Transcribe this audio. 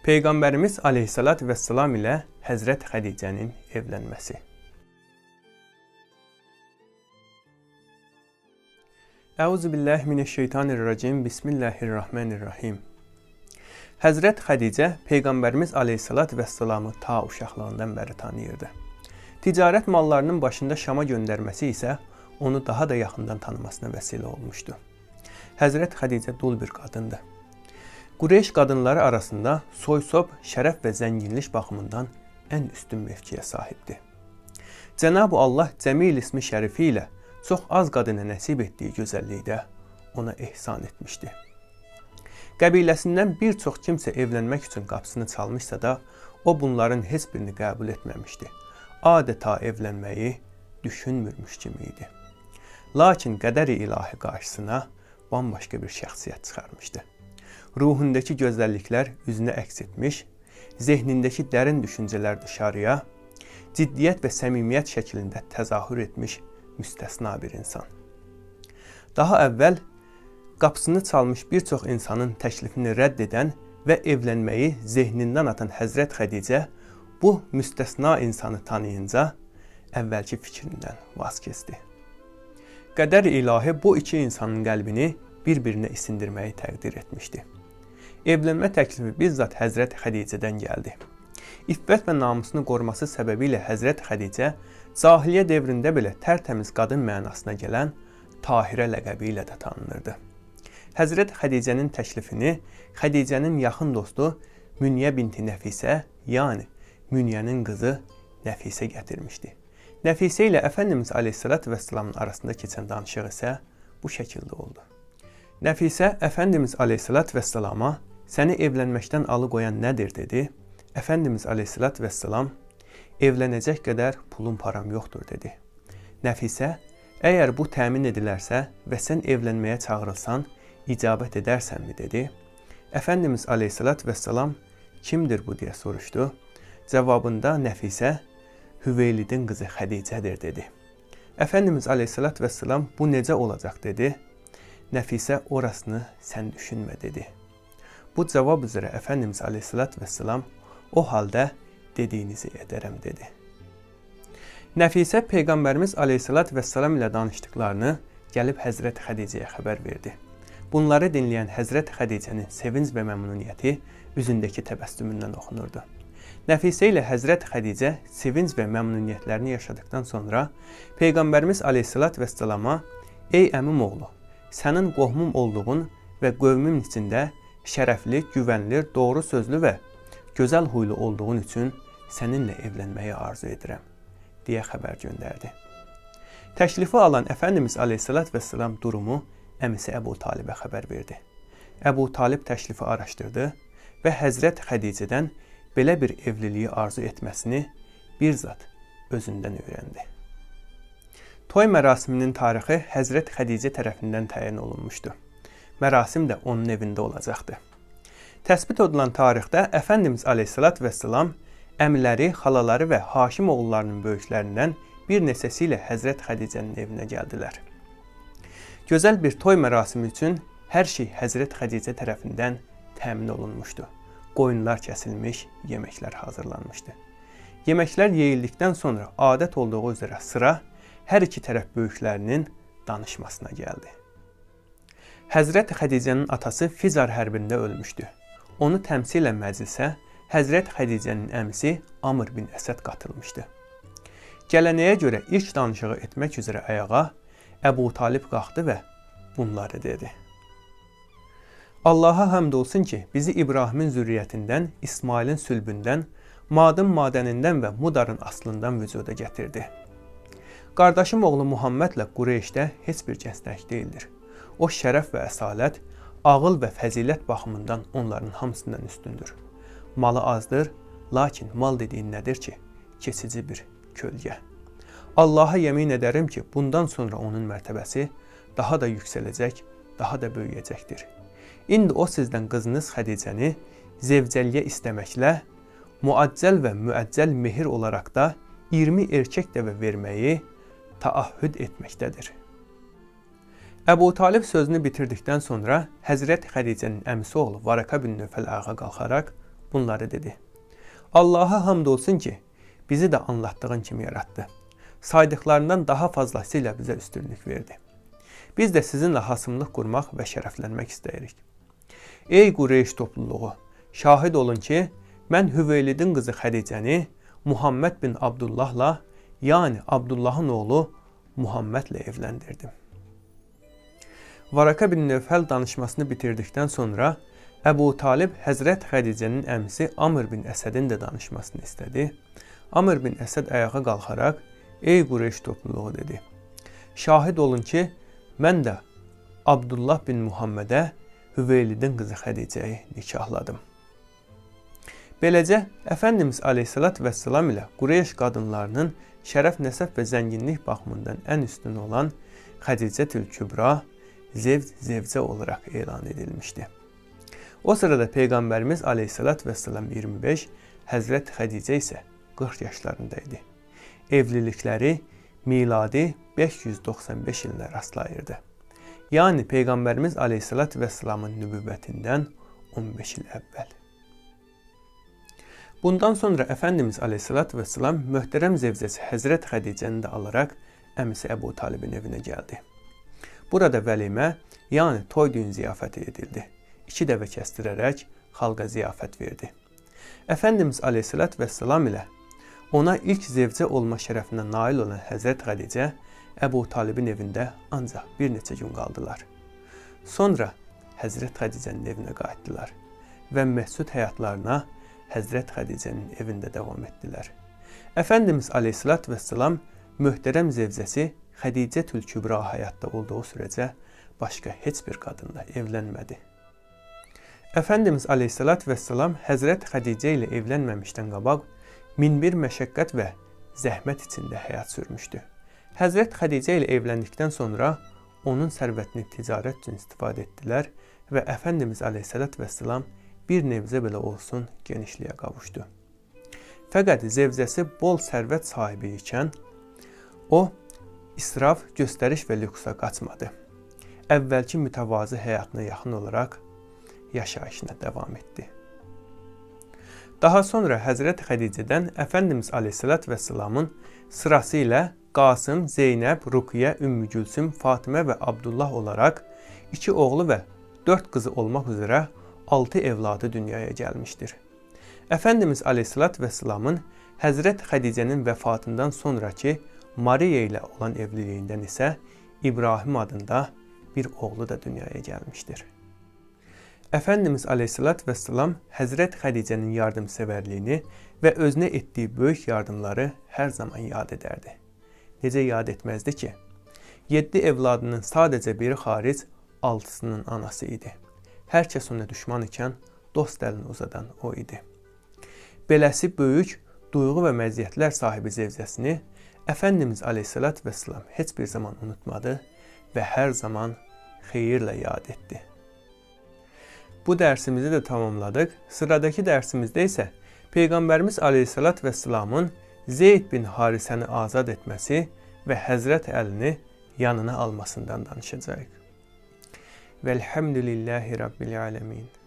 Peyğəmbərimiz Aleyhissalat və Salam ilə Həzrət Xədicənin evlənməsi. Əuzu billahi mineşşeytanirracim. Bismillahirrahmanirrahim. Həzrət Xədicə Peyğəmbərimiz Aleyhissalat və Salamı ta uşaqlığından bəri tanıyırdı. Ticarət mallarının başında Şama göndərməsi isə onu daha da yaxından tanımasına vəsilə olmuşdu. Həzrət Xədicə dul bir qadındı. Qureyş qadınları arasında soy-sob, şərəf və zənginlik baxımından ən üstün mövkiyə sahibdir. Cənab-ı Allah Cəmil ismi şərifi ilə çox az qadına nəsib etdiyi gözəllikdə ona ehsan etmişdi. Qəbiləsindən bir çox kimsə evlənmək üçün qapısını çalmışsa da, o bunların heç birini qəbul etməmişdi. Adeta evlənməyi düşünmürmüş kimi idi. Lakin qədər-i ilahi qarşısına bambaşqa bir şəxsiyyət çıxarmışdı. Ruhundakı gözəlliklər üzünə əks etmiş, zehnindəki dərin düşüncələr dışarıya, ciddiyyət və səmimiyyət şəklində təzahür etmiş müstəsna bir insan. Daha əvvəl qapısını çalmış bir çox insanın təklifini rədd edən və evlənməyi zehnindən atan Həzrət Xədicə bu müstəsna insanı tanıyınca əvvəlki fikrindən vaz keçdi. Qədər ilahi bu iki insanın qəlbini bir-birinə isindirməyi təqdir etmişdi. Evlənmə təklifi bizzat Həzrət Xədicədən gəldi. İffət və namusunu qoruması səbəbilə Həzrət Xədicə cahiliyyə dövründə belə tərtəmiz qadın mənasına gələn Tahirə ləqəbi ilə də tanınırdı. Həzrət Xədicənin təklifini Xədicənin yaxın dostu Münyə binti Nəfisə, yəni Münyənin qızı Nəfisə gətirmişdi. Nəfisə ilə Əfəndimiz Aleyhisselatü Vesselamın arasında keçən danışıq isə bu şəkildə oldu. Nəfisə Əfəndimiz Aleyhisselatü Vesselama səni evlənməkdən alıqoyan nədir dedi. Əfəndimiz Aleyhisselatü Vesselam evlənəcək qədər pulum param yoxdur dedi. Nəfisə əgər bu təmin edilərsə və sən evlənməyə çağırılsan, icabət edərsənmi dedi. Əfəndimiz Aleyhisselatü Vesselam kimdir bu deyə soruşdu. Cavabında Nəfisə Hüveylidin qızı Xədicədir dedi. Əfəndimiz Aleyhisselatü Vesselam bu necə olacaq dedi. Nəfisə orasını sən düşünmə dedi. Bu cavab üzrə Əfəndimiz Aleyhisselatü Vesselam o halda dediyinizi edərəm dedi. Nəfisə Peyğəmbərimiz Aleyhisselatü Vesselam ilə danışdıqlarını gəlib Həzrət Xədicəyə xəbər verdi. Bunları dinləyən Həzrət Xədicənin sevinc və məmnuniyyəti üzündəki təbəssümündən oxunurdu. Nəfisə ilə Həzrət Xədicə sevinc və məmnuniyyətlərini yaşadıktan sonra Peyğəmbərimiz Aleyhisselatü Vesselama Ey əmim oğlu, sənin qohumum olduğun və qövmüm içində şərəfli, güvənli, doğru sözlü və gözəl huylu olduğun üçün səninlə evlənməyi arzu edirəm deyə xəbər göndərdi. Təklifi alan Əfəndimiz Aleyhisselat və Səlam durumu əmisi Əbu Talibə xəbər verdi. Əbu Talib təklifi araşdırdı və Həzrət Xədicədən belə bir evliliyi arzu etməsini bir zat özündən öyrəndi. Toy mərasiminin tarixi Həzrət Xədicə tərəfindən təyin olunmuşdu. Mərasim də onun evində olacaqdı. Təsbit olunan tarixdə Əfəndimiz Aleyhisselat və Səlam əmiləri, xalaları və Haşim oğullarının böyüklərindən bir neçəsi ilə Həzrət Xədicənin evinə gəldilər. Gözəl bir toy mərasimi üçün hər şey Həzrət Xədicə tərəfindən təmin olunmuşdu. Qoyunlar kəsilmiş, yeməklər hazırlanmışdı. Yeməklər yeyildikdən sonra adət olduğu üzrə sıra hər iki tərəf böyüklərinin danışmasına gəldi. Həzrət Xədicənin atası Fizar hərbində ölmüşdü. Onu təmsilən məclisə Həzrət Xədicənin əmisi Amr bin Əsəd qatılmışdı. Gələnəyə görə ilk danışığı etmək üzrə ayağa Əbu Talib qalxdı və bunları dedi. Allaha həmd olsun ki, bizi İbrahimin zürriyyətindən, İsmailin sülbündən, Madın madənindən və Mudarın aslından vücuda gətirdi. Qardaşım oğlu Muhammedlə Qureyşdə heç bir kəsdək deyildir. O şərəf və əsalət, ağıl və fəzilət baxımından onların hamısından üstündür. Malı azdır, lakin mal dediyin nədir ki? Keçici bir kölgə. Allaha yemin edərəm ki, bundan sonra onun mərtəbəsi daha da yüksələcək, daha da böyüyəcəkdir. İndi o sizdən qızınız Xədicəni zevcəliyə istəməklə muaccəl və müəccəl mehir olaraq da 20 erkək dəvə verməyi taahhüd etməkdədir. Əbu Talib sözünü bitirdikdən sonra Həzrət Xədicənin əmisi oğlu Varaka bin Nöfəl ayağa qalxaraq bunları dedi. Allah'a hamd olsun ki bizi de anlattığın kimi yarattı. Saydıklarından daha fazlasıyla bize üstünlük verdi. Biz de sizinle hasımlıq qurmaq və şərəflənmək istəyirik. Ey Qureyş topluluğu, şahid olun ki, mən Hüveylidin qızı Xədicəni Muhammed bin Abdullahla, yani Abdullahın oğlu Muhammedlə evləndirdim. Varaka bin Nevfəl danışmasını bitirdikdən sonra Əbu Talib Həzrət Xədicənin əmisi Amr bin Əsədin də danışmasını istədi. Amr bin Əsəd ayağa qalxaraq, "Ey Qureyş topluluğu" dedi. "Şahid olun ki, mən də Abdullah bin Muhammedə Hüveylidin qızı Xədicəyi nikahladım." Beləcə Əfəndimiz Aleyhissalat və Salam ilə Qureyş qadınlarının şərəf, nəsəb və zənginlik baxımından ən üstün olan Xədicətül Kübra zevc zevcə olaraq elan edilmişdi. O sırada Peyğəmbərimiz Aleyhissalat və Salam 25, Həzrət Xədicə isə 40 yaşlarında idi. Evlilikləri miladi 595 ilinə rastlayırdı. Yəni Peyğəmbərimiz Aleyhissalat və Salamın nübüvvətindən 15 il əvvəl. Bundan sonra Əfəndimiz Aleyhissalat və Salam möhtərəm zevcəsi Həzrət Xədicəni də alaraq əmisi Əbu Talibin evinə gəldi. Burada vəlimə, yəni toy düyün ziyafəti edildi. İki dəvə kəstirərək xalqa ziyafət verdi. Əfəndimiz Aleyhisselat və Salam ilə ona ilk zevcə olma şərəfinə nail olan Həzrət Xədicə Əbu Talibin evində ancaq bir neçə gün qaldılar. Sonra Həzrət Xədicənin evinə qayıtdılar və məsud həyatlarına Həzrət Xədicənin evində davam etdilər. Əfəndimiz Aleyhisselat və Salam möhtərəm zevcəsi Xədicə Tülkübra həyatda olduğu sürəcə başqa heç bir qadınla evlənmədi. Əfəndimiz Aleyhissalat və Salam Həzrət Xədicə ilə evlənməmişdən qabaq min bir məşəqqət və zəhmət içində həyat sürmüşdü. Həzrət Xədicə ilə evləndikdən sonra onun sərvətini ticarət üçün istifadə etdilər və Əfəndimiz Aleyhissalat və Salam bir nevzə belə olsun genişliyə qavuşdu. Fəqət zevzəsi bol sərvət sahibi ikən o İsraf, göstəriş və lüksa qaçmadı. Əvvəlki mütəvazı həyatına yaxın olaraq yaşayışına davam etdi. Daha sonra Həzrət Xədicədən Əfəndimiz Aleyhissalat və Salamın sırası ilə Qasım, Zeynəb, Rukiyə, Ümmü Gülsüm, Fatimə və Abdullah olaraq iki oğlu və dörd qızı olmaq üzrə altı evladı dünyaya gəlmişdir. Əfəndimiz Aleyhissalat və Salamın Həzrət Xədicənin vəfatından sonrakı Maria ilə olan evliliyindən isə İbrahim adında bir oğlu da dünyaya gəlmişdir. Əfəndimiz Aleyhissalat və Salam Həzrət Xədicənin yardımsevərliyini və özünə etdiyi böyük yardımları hər zaman yad edərdi. Necə yad etməzdi ki? 7 evladının sadəcə biri xaric, altısının anası idi. Hər kəs ona düşman ikən dost əlini uzadan o idi. Beləsi böyük duyğu və məziyyətlər sahibi zevcəsini Əfəndimiz Aleyhisselat və Salam heç bir zaman unutmadı və hər zaman xeyirlə yad etdi. Bu dərsimizi də tamamladıq. Sıradakı dərsimizdə isə Peyğəmbərimiz Aleyhisselat və Salamın Zeyd bin Harisəni azad etməsi və Həzrət Əlini yanına almasından danışacağıq. Velhamdülillahi Rabbil alemin.